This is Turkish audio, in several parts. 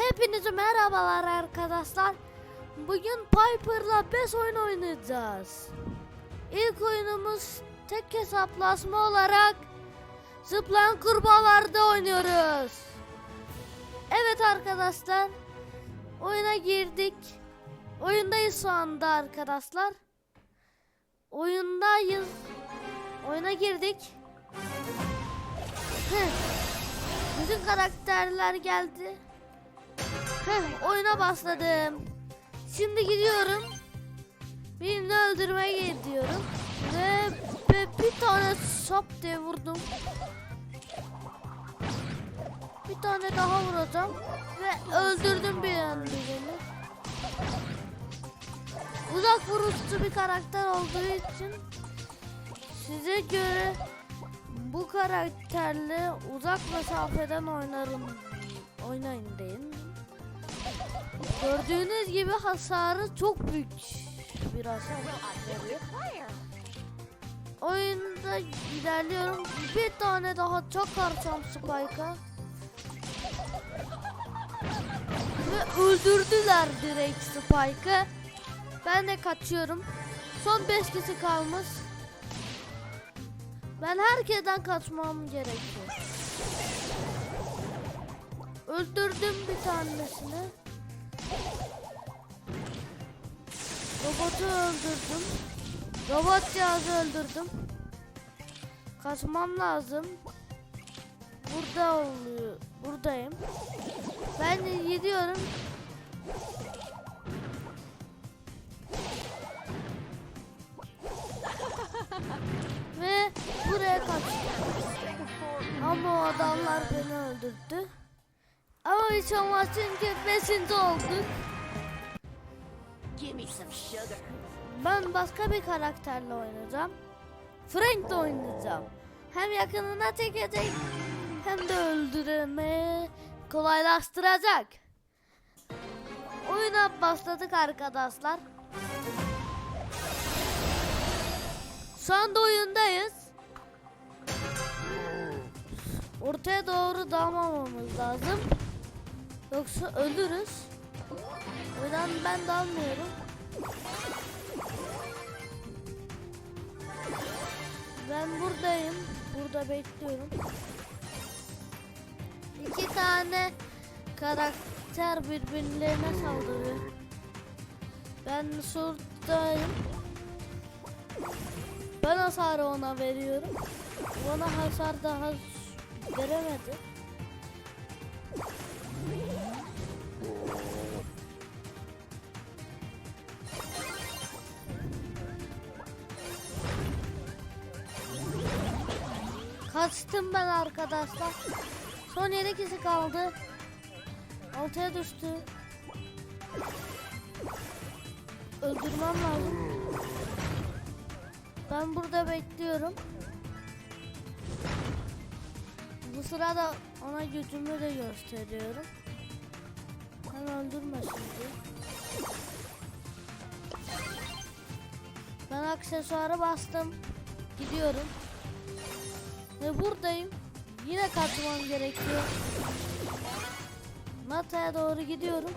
Hepinize merhabalar arkadaşlar. Bugün Piper'la PES oyun oynayacağız. İlk oyunumuz tek hesaplaşma olarak zıplayan kurbağalarda oynuyoruz. Evet arkadaşlar. Oyuna girdik. Oyundayız şu anda arkadaşlar. Oyundayız. Oyuna girdik. Heh. Bütün karakterler geldi. Heh, oyuna başladım. Şimdi gidiyorum. Birini öldürmeye gidiyorum. Ve, ve bir tane sap diye vurdum. Bir tane daha vuracağım. Ve öldürdüm bir anda beni. Uzak vuruşçu bir karakter olduğu için size göre bu karakterle uzak mesafeden oynarım oynayın deyin. Gördüğünüz gibi hasarı çok büyük bir hasar. Oyunda ilerliyorum. Bir tane daha çok karşım Spike'a. Ve öldürdüler direkt Spike'ı. Ben de kaçıyorum. Son 5 kişi kalmış. Ben herkesten kaçmam gerekiyor. Öldürdüm bir tanesini. Robotu öldürdüm. Robot cihazı öldürdüm. Kaçmam lazım. Burada oluyor. Buradayım. Ben de gidiyorum. Ve buraya kaçtım. Ama o adamlar beni öldürdü. Ama hiç olmaz çünkü beşinci olduk. Ben başka bir karakterle oynayacağım. Frank'le oynayacağım. Hem yakınına çekecek hem de öldürmeyi kolaylaştıracak. Oyuna başladık arkadaşlar. Şu anda oyundayız. Ortaya doğru dalmamamız lazım. Yoksa ölürüz. O yüzden ben dalmıyorum. Ben buradayım. Burada bekliyorum. İki tane karakter birbirlerine saldırıyor. Ben şuradayım. Ben hasarı ona veriyorum. Bana hasar daha veremedi. Ben arkadaşlar. Son 7 kişi kaldı. Altıya düştü. Öldürmem lazım. Ben burada bekliyorum. Bu sırada ona gücümü de gösteriyorum. Ben öldürme şimdi. Ben aksesuarı bastım. Gidiyorum. Buradayım. Yine kaçmam gerekiyor. Nata'ya doğru gidiyorum.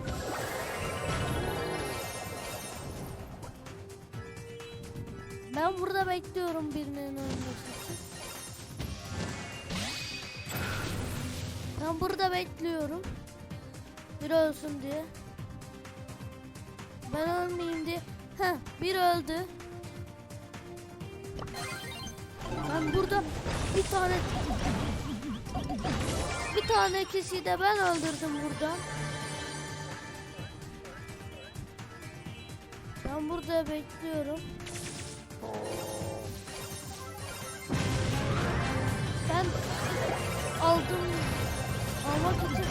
Ben burada bekliyorum birinin ölmesi. Ben burada bekliyorum. Bir ölsün diye. Ben ölmeyeyim diye. Heh, bir öldü. Ben burada bir tane bir tane kişiyi de ben öldürdüm burada. Ben burada bekliyorum. Ben aldım almak için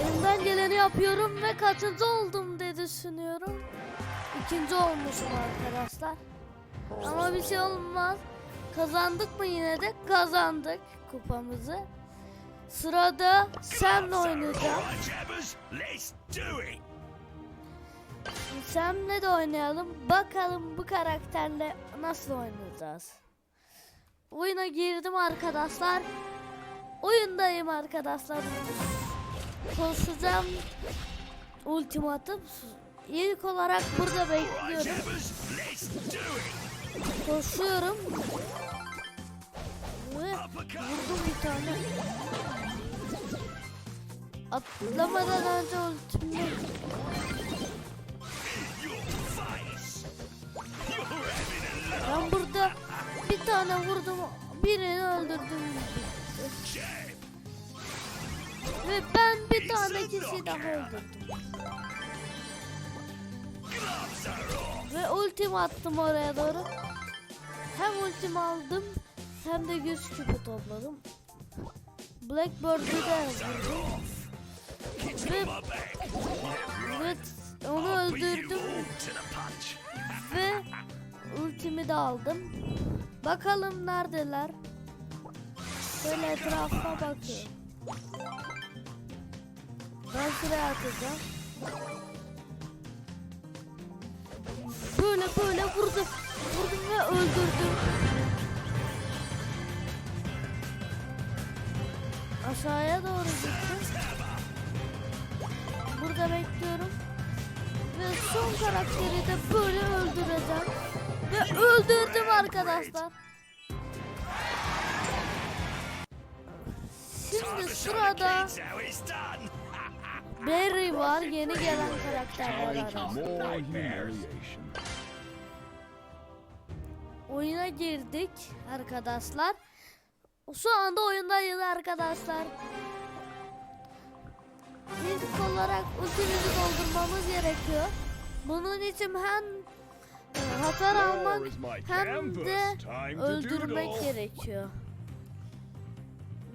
elimden geleni yapıyorum ve kaçıncı oldum diye düşünüyorum. İkinci olmuşum arkadaşlar. Ama bir şey olmaz. Kazandık mı yine de? Kazandık kupamızı. Sırada Sam'le oynayacağım. Sam'le de oynayalım. Bakalım bu karakterle nasıl oynayacağız. Oyuna girdim arkadaşlar. Oyundayım arkadaşlar. koşacağım ultimatım. İlk olarak burada bekliyorum. Koşuyorum. Vurdum bir tane. Atlamadan önce a Ben burada bir tane vurdum, birini öldürdüm. Ve ben bir tane kişi daha öldürdüm. Ve ultimi attım oraya doğru. Hem ultimi aldım hem de güç küpü topladım. Blackbird'ü de vurdum. Ve, ve onu öldürdüm ve ultimi de aldım. Bakalım neredeler. Böyle etrafa bakıyorum. Ben şuraya atacağım. Böyle böyle vurdum. Burada bekliyorum. Ve son karakteri de böyle öldüreceğim. Ve öldürdüm arkadaşlar. Şimdi sırada. Barry var. Yeni gelen karakterler arasında. Oyuna girdik arkadaşlar. Şu anda oyundayız arkadaşlar. İlk olarak ultimizi doldurmamız gerekiyor. Bunun için hem e, hasar almak hem de öldürmek gerekiyor.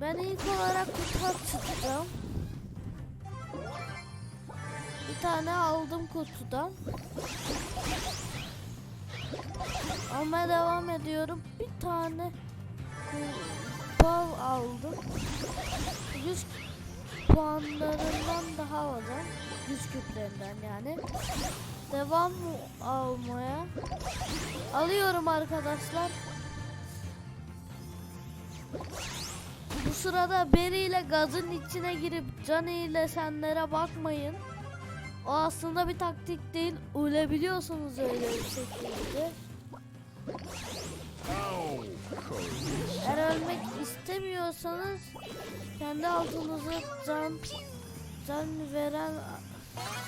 Ben ilk olarak kutu tutacağım. Bir tane aldım kutudan. Almaya devam ediyorum. Bir tane bal aldım. 100 puanlarından daha alacağım. 100 küplerinden yani. Devam almaya. Alıyorum arkadaşlar. Bu sırada Beri ile gazın içine girip Cani ile senlere bakmayın. O aslında bir taktik değil. Ölebiliyorsunuz öyle bir şekilde. Eğer ölmek istemiyorsanız kendi altınızı can can veren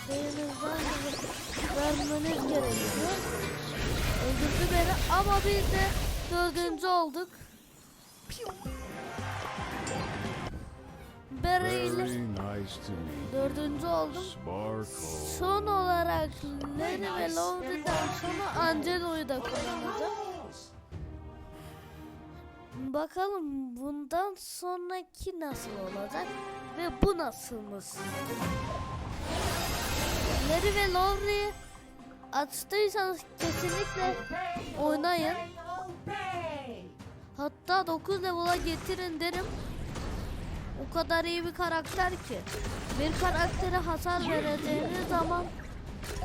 şeyinizden vermeniz gerekiyor. Öldürdü beni ama biz de dördüncü olduk. Barry ile Very nice to meet dördüncü oldum. Son olarak Lenny ve Laurie'den sonra Angelo'yu da kullanacağım. Bakalım bundan sonraki nasıl olacak ve bu nasılmış? Larry ve Laurie açtıysanız kesinlikle oynayın. Hatta 9 level'a getirin derim. O kadar iyi bir karakter ki. Bir karaktere hasar vereceğiniz zaman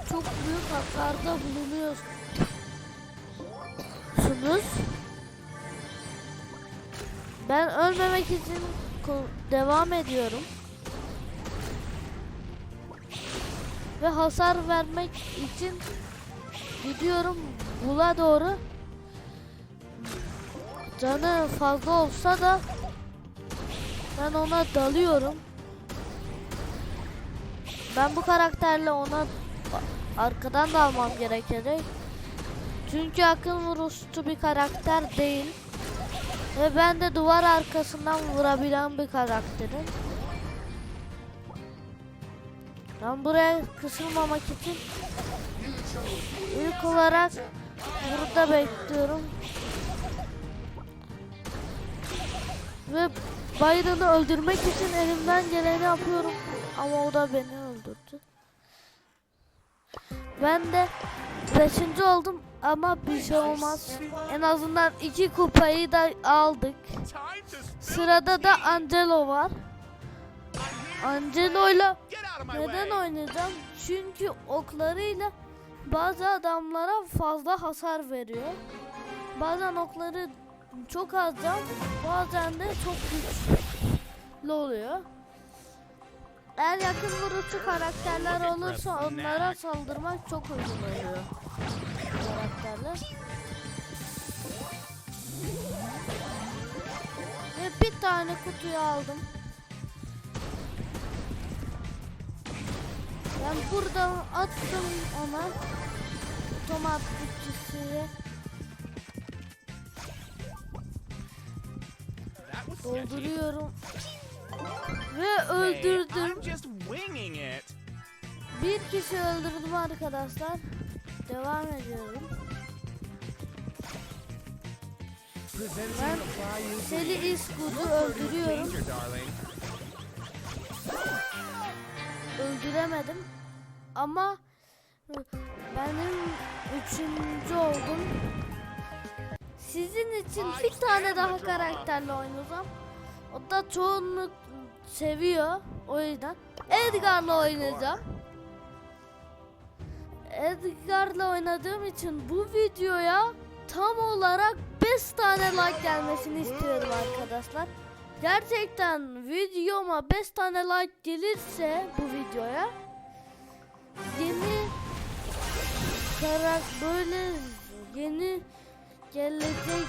çok büyük hasarda bulunuyorsunuz. Ben ölmemek için devam ediyorum. Ve hasar vermek için gidiyorum bula doğru. Canı fazla olsa da ben ona dalıyorum. Ben bu karakterle ona arkadan da almam gerekecek. Çünkü akıl vurustu bir karakter değil. Ve ben de duvar arkasından vurabilen bir karakterim. Ben buraya kısılmamak için ilk olarak burada bekliyorum. Ve Byron'ı öldürmek için elimden geleni yapıyorum. Ama o da beni öldürdü. Ben de 5. oldum ama bir şey olmaz. En azından iki kupayı da aldık. Sırada da Angelo var. Angelo'yla neden oynayacağım? Çünkü oklarıyla bazı adamlara fazla hasar veriyor. Bazen okları çok az can, bazen de çok güçlü oluyor. Eğer yakın vurucu karakterler olursa onlara saldırmak çok uygun oluyor. Karakterler. Ve bir tane kutuyu aldım. Ben buradan attım ona. Tomat kutusuyu. Dolduruyorum. Ve öldürdüm. Bir kişi öldürdüm arkadaşlar. Devam ediyorum. Ben Seli İskud'u öldürüyorum. Öldüremedim. Ama benim üçüncü oldum. Sizin için bir tane daha karakterle oynayacağım. O da çoğunluk seviyor. O yüzden Edgar'la oynayacağım. Edgar'la oynadığım için bu videoya tam olarak 5 tane like gelmesini istiyorum arkadaşlar. Gerçekten videoma 5 tane like gelirse bu videoya yeni karak böyle yeni gelecek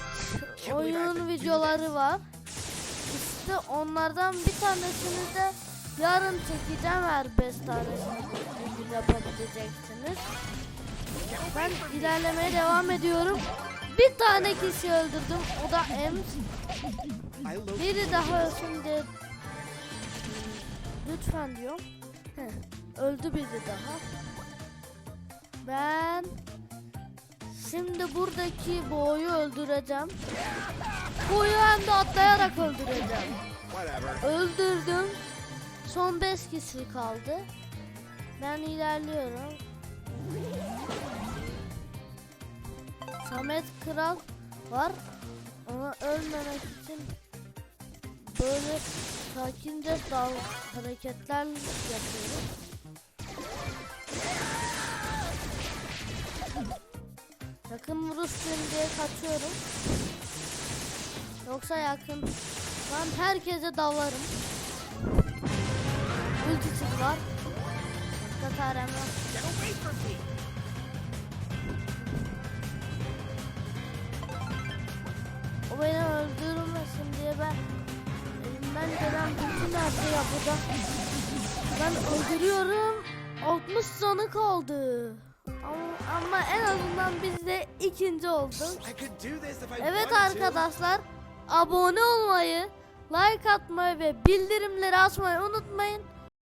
oyun videoları var. İşte onlardan bir tanesini de yarın çekeceğim her 5 tanesini yapabileceksiniz. Ben ilerlemeye devam ediyorum. Bir tane kişi öldürdüm. O da Ems. Biri daha ölsün diye lütfen diyorum. Heh, öldü biri daha. Ben şimdi buradaki boğuyu öldüreceğim. Boğuyu hem de atlayarak öldüreceğim. Öldürdüm. Son 5 kişi kaldı. Ben ilerliyorum. Samet Kral var. Ona ölmemek için böyle sakince dal hareketler yapıyorum. Yakın vuruş diye kaçıyorum. Yoksa yakın. Ben herkese dalarım. Ultisi var. Başka çarem yok. Öldürmesin diye ben elimden gelen bütün her şeyi yapacağım. Ben öldürüyorum. 60 canı kaldı. Ama, ama en azından biz de ikinci olduk. Evet arkadaşlar abone olmayı, like atmayı ve bildirimleri açmayı unutmayın.